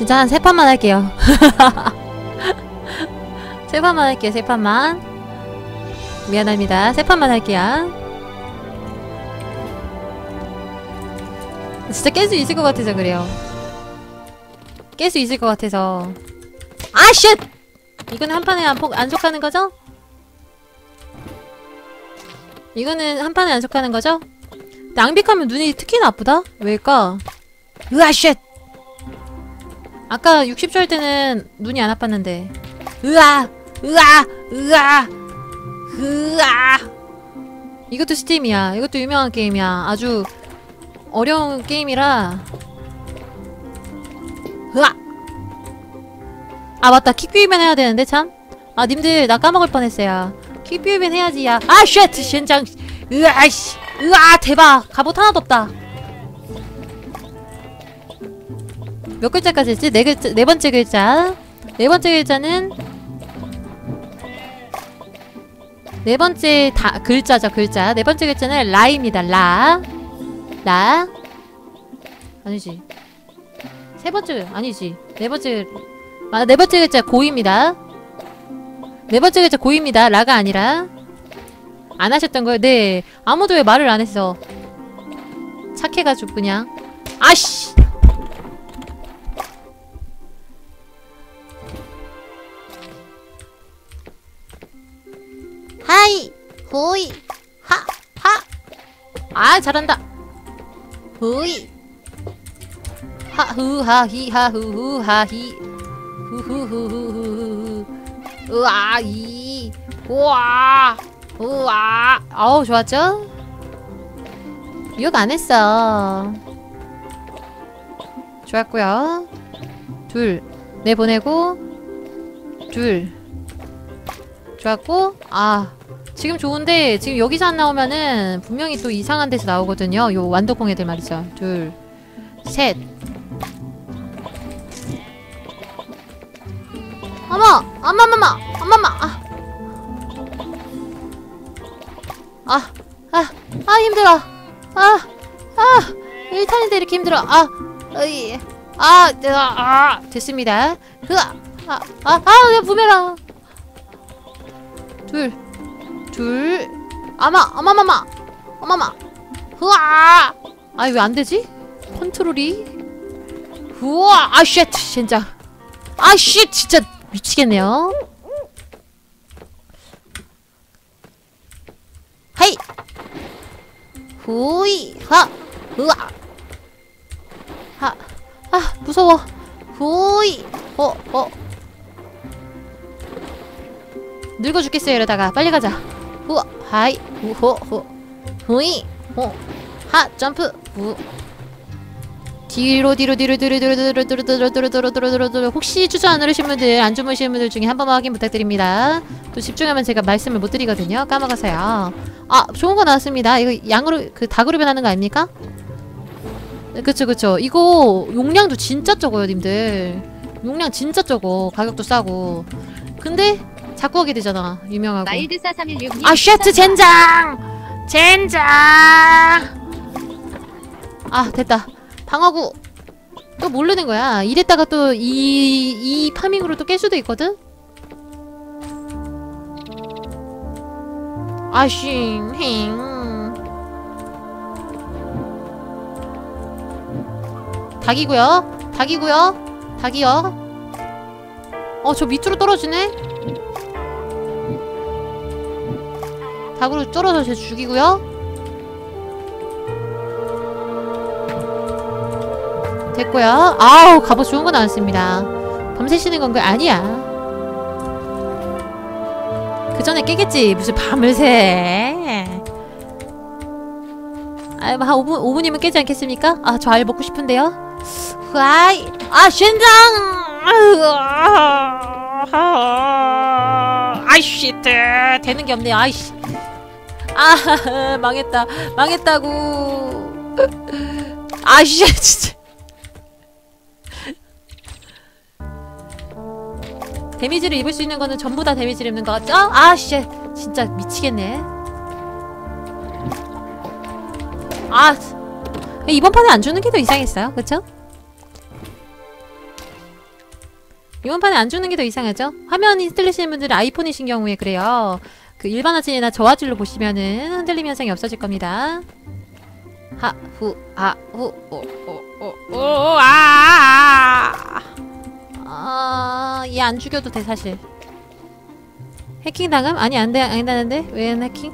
진짜 한 세 판만 할게요. 세 판만 할게요. 세 판만. 미안합니다. 세 판만 할게요. 진짜 깰 수 있을 것 같아서 그래요. 깰 수 있을 것 같아서. 아, 쉣! 이거는 한 판에 안, 폭, 안 속하는 거죠? 이거는 한 판에 안 속하는 거죠? 낭빅하면 눈이 특히 나쁘다? 왜일까? 으아, 쉣! 아까 60초 할 때는 눈이 안 아팠는데. 으아! 으아! 으아! 으아! 이것도 스팀이야. 이것도 유명한 게임이야. 아주 어려운 게임이라. 으아! 아, 맞다. 킥뷰이면 해야 되는데, 참. 아, 님들, 나 까먹을 뻔했어요. 킥뷰이면 해야지, 야. 아, 쉣! 젠장. 으아, 씨. 으아, 대박. 갑옷 하나도 없다. 몇 글자까지 했지? 네 글자, 네 번째 글자. 네 번째 글자는 네 번째 다 글자죠, 글자. 네 번째 글자는 라입니다. 라. 라. 아니지. 세 번째 아니지. 네 번째 맞아. 네 번째 글자 고입니다. 네 번째 글자 고입니다. 라가 아니라 안 하셨던 거예요. 네. 아무도 왜 말을 안 했어. 착해가지고 그냥 아씨. 하이 호이 하 하. 아 잘한다. 호이. 하후하히 하후후하히. 후후후후후 으아 이. 우와 우와. 어우 좋았죠? 욕 안 했어. 좋았고요. 둘 내보내고. 둘. 좋았고 아 지금 좋은데 지금 여기서 안 나오면은 분명히 또 이상한 데서 나오거든요 요 완도콩 애들 말이죠 둘 셋 어머 어머머머 어머머 아. 아, 아, 아 힘들어. 아, 아, 1탄인데 이렇게 힘들어. 아, 어이, 아, 내가, 아, 됐습니다. 그, 아, 아, 아, 내 부메랑. 둘, 둘, 아마, 어마마마, 어마마, 흐아. 아, 왜안 되지? 컨트롤이. 우와, 아, 쉣, 진짜. 아, 쉣, 진짜 미치겠네요. 헤이! 후이! 하! 으아! 하! 아, 무서워! 후이! 어, 어. 늙어 죽겠어요, 이러다가. 빨리 가자. 후아! 하이! 후호! 후! 후이! 호! 하! 점프! 후! 뒤로 뒤로 뒤로 뒤로 뒤로 뒤로 뒤로 뒤로 뒤로 뒤로 뒤로 뒤로 뒤로 혹시 주저 안 누르신 분들 안 주무시는 분들 중에 한 번만 확인 부탁드립니다. 또 집중하면 제가 말씀을 못 드리거든요. 까먹어서요. 아 좋은 거 나왔습니다. 이거 양으로 그 닭으로 변하는 거 아닙니까? 그쵸 그쵸. 이거 용량도 진짜 적어요, 님들. 용량 진짜 적어. 가격도 싸고. 근데 자꾸 하게 되잖아. 유명하고. 마일드사 316님 아 쉐트 젠장! 젠장! 아 됐다. 방어구 또 모르는 거야. 이랬다가 또 이 이 파밍으로 또 깰 수도 있거든. 행. 닭이고요. 닭이고요. 닭이요. 어 저 밑으로 떨어지네. 닭으로 떨어져 쟤 죽이고요. 됐고요. 아우 갑옷 좋은 거 나왔습니다. 밤새시는 건가? 아니야. 그 전에 깨겠지. 무슨 밤을 새. 아, 한 5분, 5분이면 깨지 않겠습니까? 아, 저 알 먹고 싶은데요? 후아이! 아, 쉔장! 아이씨, 되는 게 없네. 아이씨. 아, 망했다. 망했다고. 아이씨, 진짜. 데미지를 입을 수 있는 거는 전부 다 데미지를 입는 거 같죠? 아, 씨. 진짜 미치겠네. 아, 이번 판에 안 주는 게 더 이상했어요. 그쵸? 이번 판에 안 주는 게 더 이상하죠? 화면이 흔들리시는 분들은 아이폰이신 경우에 그래요. 그 일반 화질이나 저화질로 보시면은 흔들림 현상이 없어질 겁니다. 하, 후, 아, 후, 오, 오, 오, 오, 아! 아, 얘 안 죽여도 돼, 사실. 해킹 당함? 아니, 안 돼, 안 되는데? 왜안 해킹?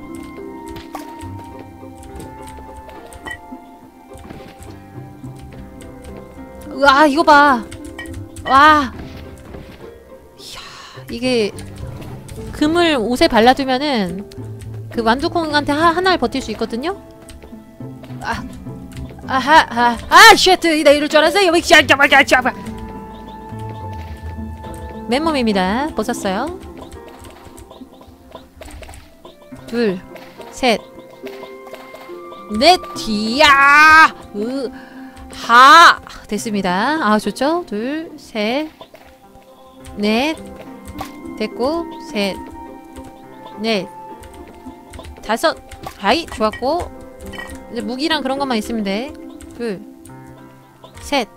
와, 이거 봐. 와. 이야, 이게 금을 옷에 발라두면은 그 완두콩한테 하, 하나를 버틸 수 있거든요? 아, 아하, 아, 아, 쉣! 나 이럴 줄 잡아, 야, 잡아. 맨몸입니다. 벗었어요. 둘, 셋, 넷, 뒤야! 으, 하! 됐습니다. 아, 좋죠? 둘, 셋, 넷, 됐고, 셋, 넷, 다섯, 아이, 좋았고, 이제 무기랑 그런 것만 있으면 돼. 둘, 셋,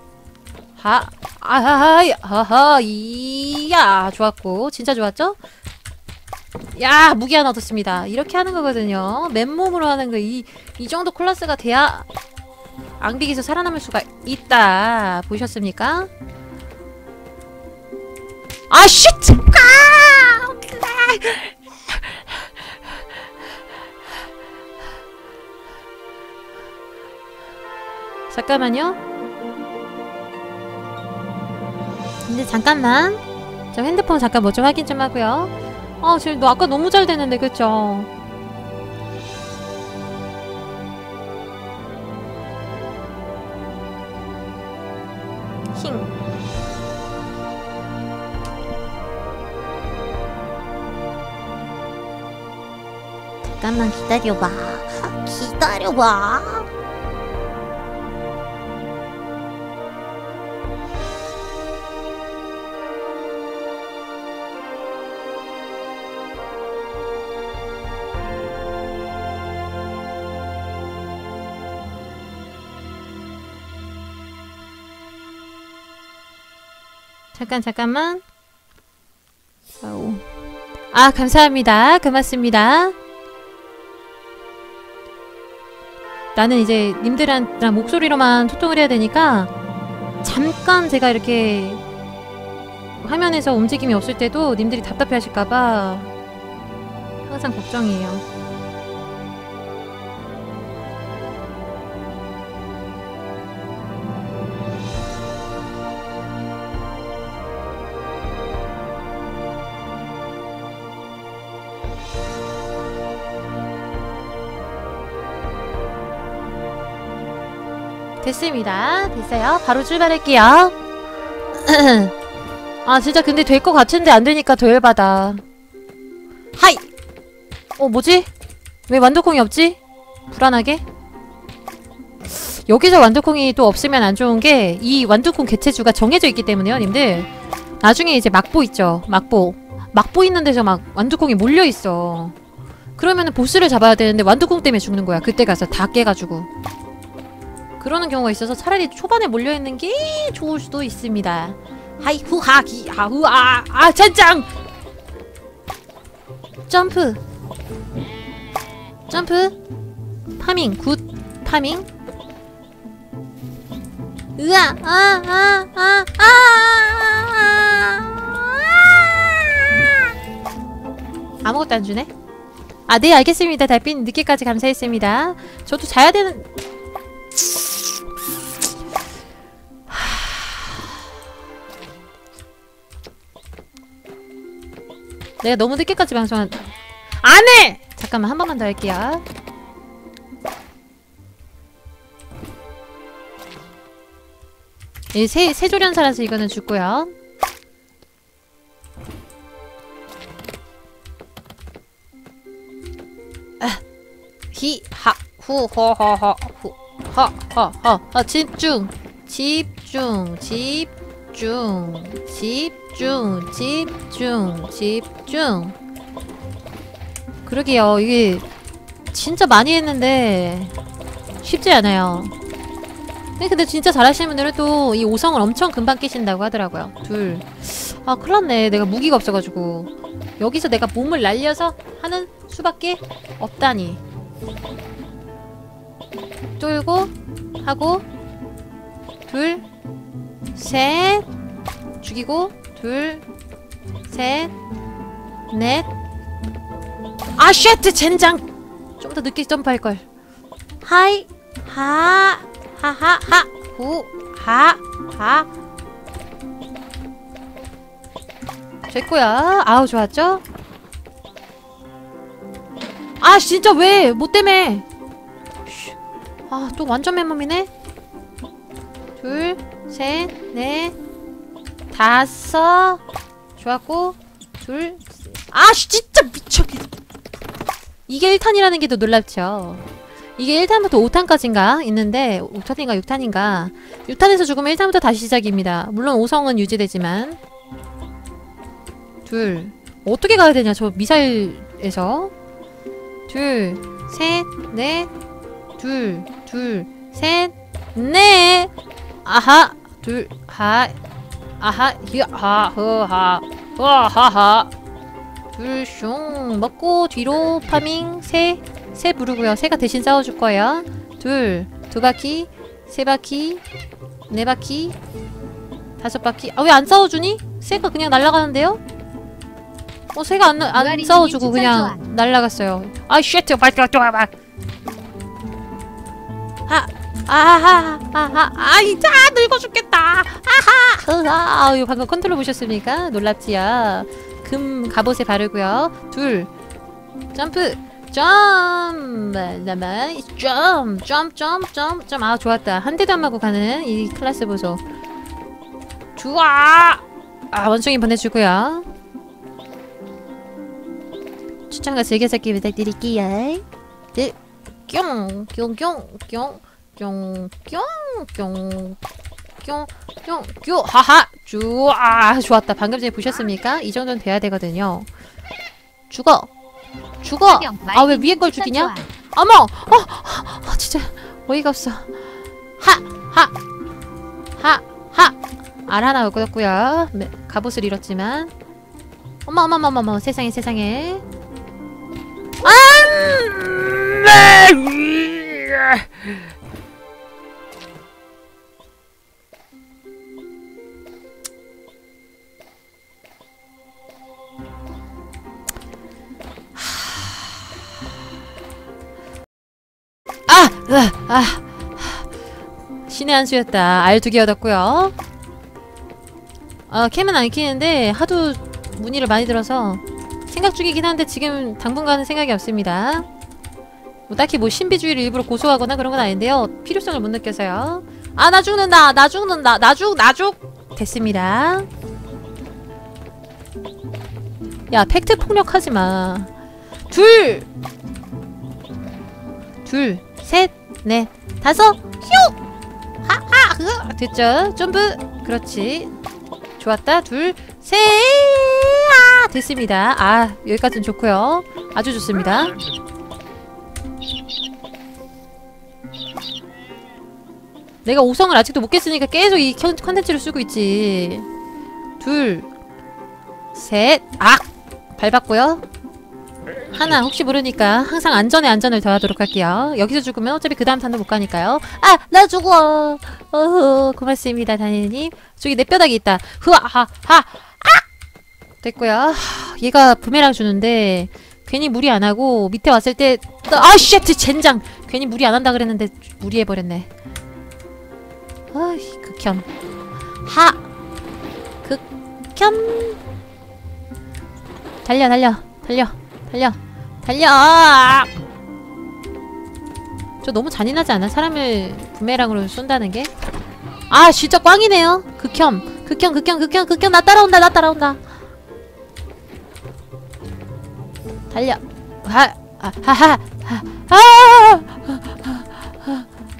하, 아하하, 하하, 이야, 좋았고, 진짜 좋았죠? 야, 무기 하나 얻었습니다. 이렇게 하는 거거든요. 맨몸으로 하는 거, 이, 이 정도 클래스가 돼야 앙빅에서 살아남을 수가 있다. 보셨습니까? 아, 쉿! 아! 잠깐만요. 근데 잠깐만. 저 핸드폰 잠깐 뭐 좀 확인 좀 하고요. 아, 지금 너 아까 너무 잘 되는데, 그쵸? 힝. 잠깐만 기다려봐. 기다려봐. 잠깐 잠깐만. 아우. 아 감사합니다. 고맙습니다. 나는 이제 님들이랑 목소리로만 소통을 해야 되니까 잠깐 제가 이렇게 화면에서 움직임이 없을 때도 님들이 답답해 하실까봐 항상 걱정이에요. 됐습니다. 됐어요. 바로 출발할게요. 아 진짜 근데 될 것 같은데 안 되니까 더 열받아. 하이! 어 뭐지? 왜 완두콩이 없지? 불안하게? 여기서 완두콩이 또 없으면 안 좋은 게 이 완두콩 개체수가 정해져 있기 때문에요 님들 나중에 이제 막보 있죠 막보 막보 있는 데서 막 완두콩이 몰려 있어 그러면은 보스를 잡아야 되는데 완두콩 때문에 죽는 거야 그때 가서 다 깨가지고 그러는 경우가 있어서 차라리 초반에 몰려있는 게 좋을 수도 있습니다. 하이 후하 기 하후 아 아 젠장 점프 점프 파밍 굿 파밍 으아 아아아아 아무것도 안 주네. 아, 네, 알겠습니다. 달빛 늦게까지 감사했습니다. 저도 자야 되는 내가 너무 늦게까지 방송한 안 해! 잠깐만 한 번만 더 할게요. 이 세, 세조련사라서 이거는 죽고요. 아, 히, 하, 후, 허, 허, 허, 후, 허, 허, 허, 허, 집중, 집중, 집중, 집중, 집중, 집중. 그러게요, 이게 진짜 많이 했는데 쉽지 않아요. 근데, 근데 진짜 잘하시는 분들은 또 이 5성을 엄청 금방 깨신다고 하더라고요. 둘. 아, 큰일 났네. 내가 무기가 없어가지고. 여기서 내가 몸을 날려서 하는 수밖에 없다니. 쫄고, 하고, 둘, 셋, 죽이고, 둘, 셋, 넷. 아, 쉣! 젠장! 좀 더 늦게 점프할걸. 하이, 하, 하하하, 후, 하, 하. 됐고요. 아우, 좋았죠? 아, 진짜 왜? 뭐 때문에? 쉬. 아, 또 완전 맨몸이네? 둘, 셋, 넷, 다섯. 좋았고, 둘, 셋. 아, 씨, 진짜 미쳐. 이게 1탄이라는 게 더 놀랍죠. 이게 1탄부터 5탄까지인가 있는데 5탄인가 6탄인가 6탄에서 죽으면 1탄부터 다시 시작입니다. 물론 5성은 유지되지만 둘 어떻게 가야 되냐 저 미사일에서 둘셋넷둘둘셋넷 아하 둘하 아하 히하흐하 흐하하 둘숑 먹고 뒤로 파밍 세 세 부르고요. 새가 대신 싸워줄 거예요. 둘, 두 바퀴, 세 바퀴, 네 바퀴, 다섯 바퀴. 아 왜 안 싸워주니? 새가 그냥 날아가는데요? 어 새가 안, 안 싸워주고 그냥 날아갔어요. 아 쉣! 발가 또 와봐. 아, 아하, 아하, 아이, 자, 늙어 죽겠다. 아하. 아유, 방금 컨트롤 보셨습니까? 놀랍지요. 금 갑옷에 바르고요. 둘, 점프, 점, 그다음에 점, 점, 점, 점, 점. 아, 좋았다. 한 대도 안 맞고 가는 이 클래스 보소. 좋아. 아, 원숭이 보내주고요. 추천과 즐겨찾기 부탁드릴게요. 네, 뿅, 뿅, 뿅, 뿅, 뿅, 뿅, 뿅, 뿅, 뿅, 뿅, 하하, 쭈, 아, 좋았다. 방금 전에 보셨습니까? 이 정도는 돼야 되거든요. 죽어, 죽어. 아, 왜 위에 걸 죽이냐? 어머, 어, 어, 진짜 어이가 없어. 하, 하, 하, 하. 알 하나 얻었고요. 네, 갑옷을 잃었지만. 어머, 어머, 어머, 어머, 세상에, 세상에. 안 돼! 아! 아! 신의 한 수였다. 알 두 개 얻었고요. 아, 캠은 안 키는데 하도 문의를 많이 들어서 생각 중이긴 한데 지금 당분간은 생각이 없습니다. 뭐 딱히 뭐 신비주의를 일부러 고소하거나 그런 건 아닌데요. 필요성을 못 느껴서요. 아, 나 죽는다. 나 죽는다. 나 죽, 나 죽. 됐습니다. 야, 팩트 폭력하지 마. 둘, 둘, 셋, 넷, 다섯, 휴! 하, 하, 흐! 됐죠? 점프. 그렇지. 좋았다. 둘, 셋, 아! 됐습니다. 아, 여기까지는 좋고요. 아주 좋습니다. 내가 5성을 아직도 못 깼으니까 계속 이 컨- 컨텐츠를 쓰고 있지. 둘, 셋, 아! 밟았고요. 하나 혹시 모르니까 항상 안전에 안전을 더하도록 할게요. 여기서 죽으면 어차피 그 다음 탄도 못 가니까요. 아! 나 죽어! 어허 고맙습니다 다니님. 저기 내 뼈다귀 있다. 흐아! 하! 하! 아! 됐고요. 하, 얘가 부메랑 주는데 괜히 무리 안 하고 밑에 왔을 때 아! 쉣! 젠장! 괜히 무리 안 한다 그랬는데 무리해버렸네. 아이 극혐. 하! 극혐! 달려 달려 달려 달려. 달려! 저 너무 잔인하지 않아? 사람을 부메랑으로 쏜다는 게? 아 진짜 꽝이네요. 극혐. 극혐 극혐 극혐 극혐. 나 따라온다 나 따라온다. 달려. 하 아, 하하 하, 아,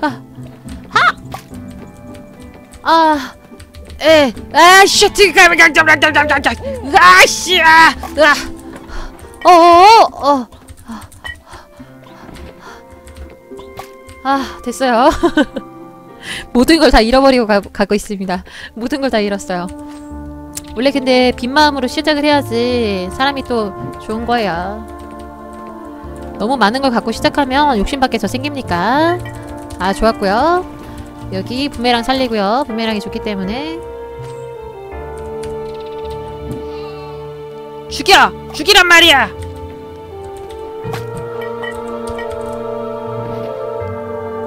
아, 아, 아, 에, 아, 쉣, 아, 씨, 아. 어, 어, 어. 아, 됐어요. 모든 걸 다 잃어버리고 가, 가고 있습니다. 모든 걸 다 잃었어요. 원래 근데 빈 마음으로 시작을 해야지 사람이 또 좋은 거예요. 너무 많은 걸 갖고 시작하면 욕심밖에 더 생깁니까? 아 좋았고요. 여기 부메랑 살리고요. 부메랑이 좋기 때문에 죽여! 죽이란 말이야!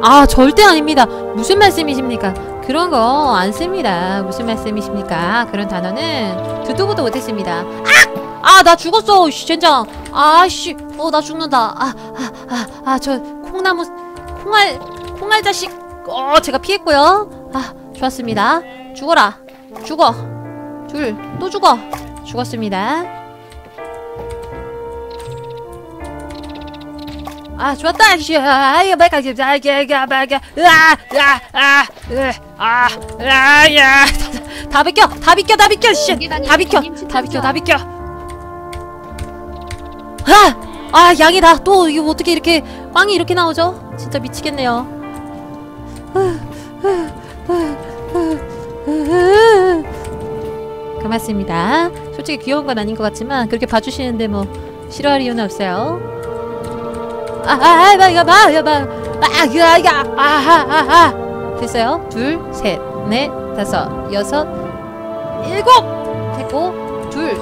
아 절대 아닙니다. 무슨 말씀이십니까? 그런 거 안 씁니다. 무슨 말씀이십니까? 그런 단어는 듣도 보도 못했습니다. 아! 아, 나 죽었어. 씨, 젠장. 아, 씨. 어, 나 죽는다. 아, 아, 아, 아, 저 콩나무 콩알 콩알 자식. 어, 제가 피했고요. 아, 좋았습니다. 죽어라. 죽어. 둘, 또 죽어. 죽었습니다. 아, 좋았다. 씨. 아, 이거 말까 이게 아, 아, 으, 아, 아, 야. 다 비켜. 다 비켜. 다 비켜. 씨. 다 비켜. 다 비켜. 다 비켜. 아! 아, 양이다. 또 이거 어떻게 이렇게 빵이 이렇게 나오죠? 진짜 미치겠네요. 고맙습니다. 솔직히 귀여운 건 아닌 것 같지만 그렇게 봐주시는데 뭐 싫어할 이유는 없어요. 아, 아, 아, 봐, 이거 봐, 이거 봐. 아, 이거, 이거, 아, 아, 아, 아. 됐어요. 둘, 셋, 넷, 다섯, 여섯, 일곱. 됐고, 둘.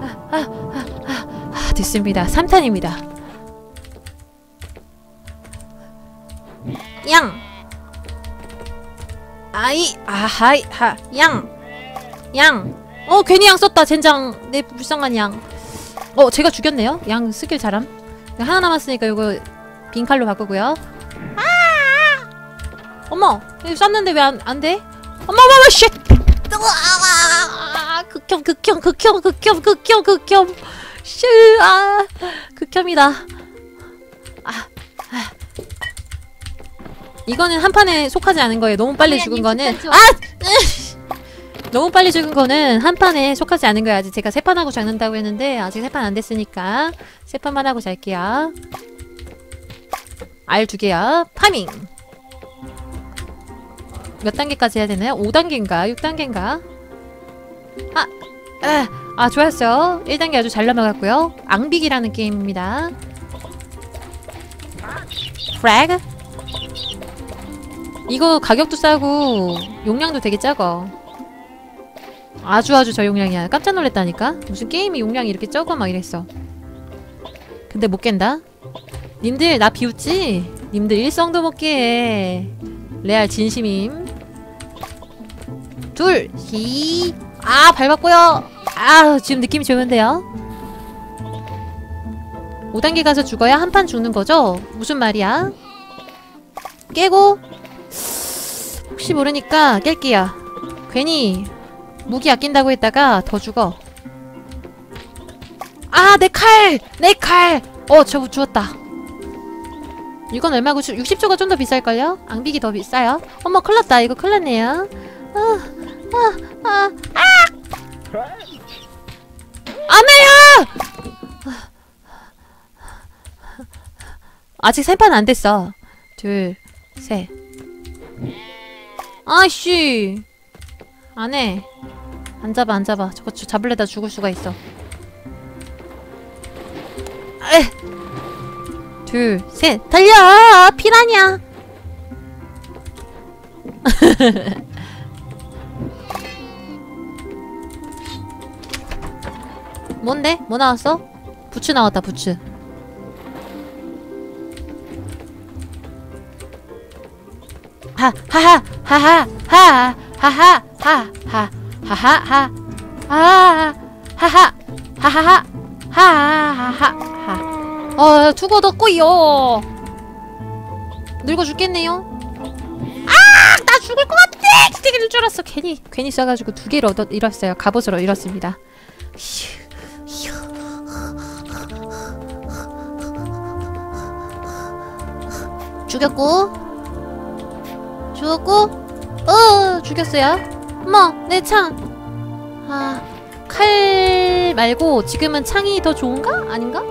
아, 아, 아, 아, 아, 됐습니다. 3탄입니다. 양. 아이, 아하이, 하, 양. 양. 어, 괜히 양 썼다. 젠장. 내 불쌍한 양. 어, 제가 죽였네요. 양 스킬 잘함. 하나 남았으니까 이거 빈 칼로 바꾸고요. 아! 어머, 이거 쐈는데 왜 안 안 돼? 어머, 어머, 쉣! 아, 극혐, 극혐, 극혐, 극혐, 극혐, 극혐. 슈, 아, 극혐이다. 아, 아. 이거는 한 판에 속하지 않은 거예요. 너무 빨리 죽은 거는. 아! 으! 너무 빨리 죽은 거는 한 판에 속하지 않은 거야. 아직 제가 세 판 하고 잡는다고 했는데 아직 세 판 안 됐으니까 세 판만 하고 잘게요. 알 두 개야. 파밍. 몇 단계까지 해야 되나요? 5단계인가? 6단계인가? 아, 아, 아 좋았어요. 1단계 아주 잘 넘어갔고요. 앙빅이라는 게임입니다. 프래그? 이거 가격도 싸고 용량도 되게 작어. 아주 아주 저용량이야. 깜짝 놀랐다니까? 무슨 게임이 용량이 이렇게 적어 막 이랬어. 근데 못 깬다? 님들 나 비웃지? 님들 일성도 못 깨. 레알 진심임. 둘, 히. 아 밟았고요. 아 지금 느낌이 좋은데요? 5단계 가서 죽어야 한 판 죽는 거죠? 무슨 말이야? 깨고 혹시 모르니까 깰게요. 괜히 무기 아낀다고 했다가 더 죽어. 아, 내 칼! 내 칼! 어, 저 죽었다. 이건 얼마고 60조가 좀 더 비쌀걸요? 앙빅이 더 비싸요? 어머, 큰일 났다. 이거 큰일 났네요. 아, 아, 아, 아! 안 해요! 아직 세 판 안 됐어. 둘, 셋. 아씨! 안 해. 안 잡아 안 잡아 저거 주- 잡을래다 죽을 수가 있어 에! 둘셋 달려 피라냐 뭔데? 뭐 나왔어? 부츠 나왔다 부츠 하 하하 하하 하 하 하 하 하 하 하하 하 하 하 하 하하 하 하하하. 어 두고 뒀고요. 늙어 죽겠네요. 아나 죽을 것 같아. 이럴 줄 알았어. 괜히 괜히 써가지고 두 개를 얻어 잃었어요. 갑옷으로 잃었습니다. 죽였고. 죽었고. 어 죽였어요 어머! 내 창! 아... 칼... 말고 지금은 창이 더 좋은가? 아닌가?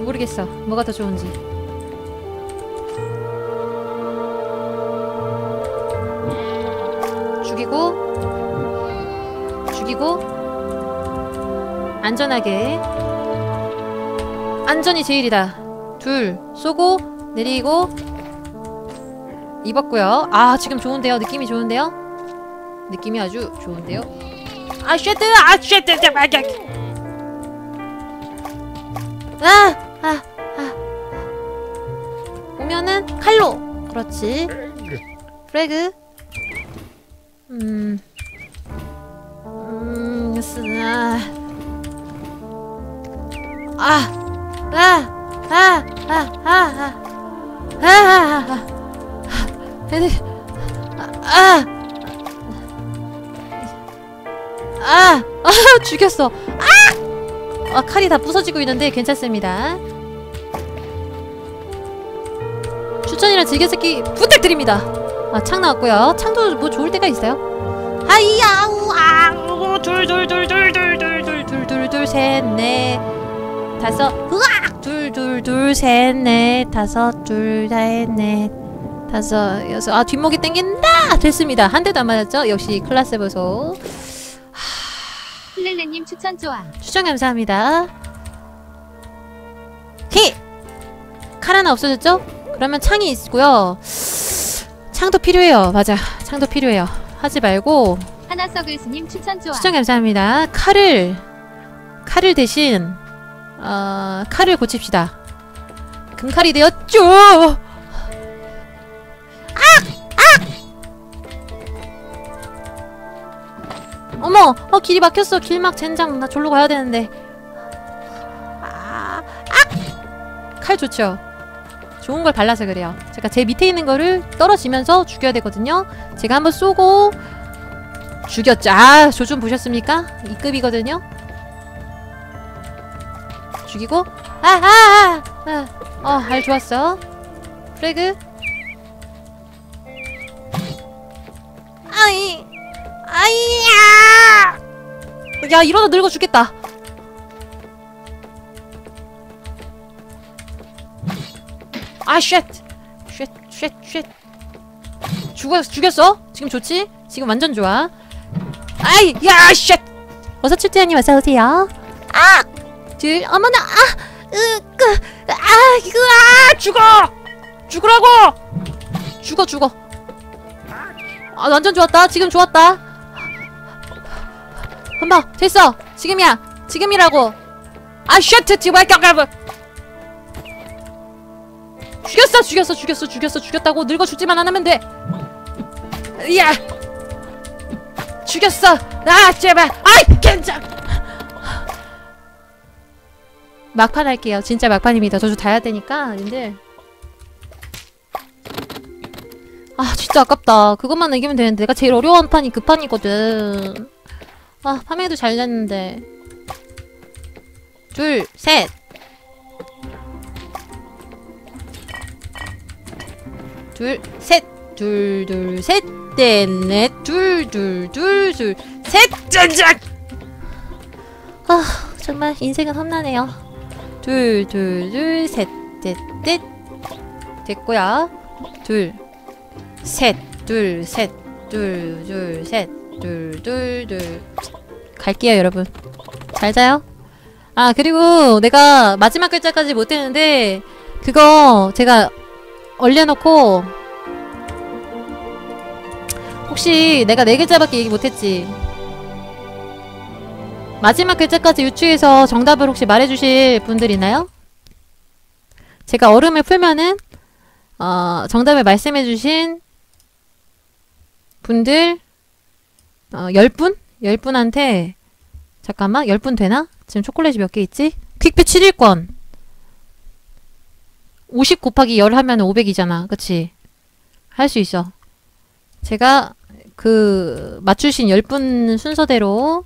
모르겠어. 뭐가 더 좋은지. 죽이고 죽이고 안전하게 안전이 제일이다. 둘 쏘고 내리고 입었고요. 아 지금 좋은데요. 느낌이 좋은데요. 느낌이 아주 좋은데요 아 쉐트 아 쉐트 아 아! 아! 아! 오면은 칼로! 그렇지. 프레그. 음. 음, 쓰, 아. 아! 아! 아! 아! 아! 아! 아! 아! 아! 애들. 아! 아! 아! 죽였어. 아, 칼이 다 부서지고 있는데 괜찮습니다. 추천이랑 즐겨찾기 부탁드립니다. 아, 창 나왔고요. 창도 뭐 좋을 때가 있어요. 하이야우 아우 둘둘둘둘둘둘둘둘둘둘 셋넷 다섯 으악 둘둘둘 셋넷 다섯 둘셋넷 다섯 여섯 아 뒷목이 땡긴다 됐습니다 한 대도 안 맞았죠 역시 클라스 보소 플렐레님 추천 좋아. 추천 감사합니다. 히! 칼 하나 없어졌죠? 그러면 창이 있고요. 창도 필요해요. 맞아. 창도 필요해요. 하지 말고 하나 썩을 스님 추천 좋아. 추천 감사합니다. 칼을 칼을 대신 어, 칼을 고칩시다. 금칼이 되었죠. 어머, 어 길이 막혔어. 길막 젠장. 나 졸로 가야 되는데. 아, 아! 칼 좋죠. 좋은 걸 발라서 그래요. 제가 제 밑에 있는 거를 떨어지면서 죽여야 되거든요. 제가 한번 쏘고 죽였죠. 아, 조준 보셨습니까? 2급이거든요. 죽이고 아, 아, 아, 아. 어, 알 좋았어. 프레그. 야, 이러다 늙어 죽겠다. 아, 쉣! 쉣, 쉣, 쉣. 죽었, 죽였어? 지금 좋지? 지금 완전 좋아. 아이, 야, 쉣! 어서 출제하님 어서오세요. 아! 둘, 어머나, 아! 으, 그, 아, 이거, 아! 죽어! 죽으라고! 죽어, 죽어. 아, 완전 좋았다. 지금 좋았다. 한방 됐어. 지금이야. 지금이라고. 아 쉣트 디바이카가브 죽였어 죽였어 죽였어 죽였어. 죽였다고 늙어 죽지만 않으면 돼. 야! 죽였어. 아 제발. 아이 괜찮 막판 할게요. 진짜 막판입니다. 다 해야 되니까 님들. 아 진짜 아깝다. 그것만 이기면 되는데 내가 제일 어려운 판이 그 판이거든 아, 파밍도 잘 됐는데. 둘, 셋. 둘, 셋. 둘, 둘, 셋. 넷, 넷. 둘, 둘, 둘, 둘, 셋. 짠짠! 아, 정말 인생은 험나네요. 둘, 둘, 둘, 셋, 넷, 넷. 됐고요. 둘, 셋, 둘, 셋, 둘, 둘, 셋. 둘, 둘, 둘. 갈게요, 여러분. 잘 자요. 아, 그리고 내가 마지막 글자까지 못 했는데, 그거 제가 얼려놓고, 혹시 내가 네 글자밖에 얘기 못했지? 마지막 글자까지 유추해서 정답을 혹시 말해주실 분들 있나요? 제가 얼음을 풀면은, 어, 정답을 말씀해주신 분들, 어, 10분? 10분한테 잠깐만 10분 되나? 지금 초콜릿이 몇 개 있지? 퀵뷰 7일권 50 곱하기 10 하면 500이잖아 그치? 할 수 있어 제가 그 맞추신 10분 순서대로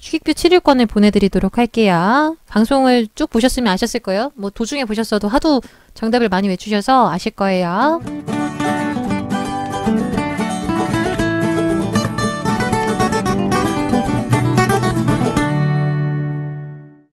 퀵뷰 7일권을 보내드리도록 할게요 방송을 쭉 보셨으면 아셨을 거예요 뭐 도중에 보셨어도 하도 정답을 많이 외주셔서 아실 거예요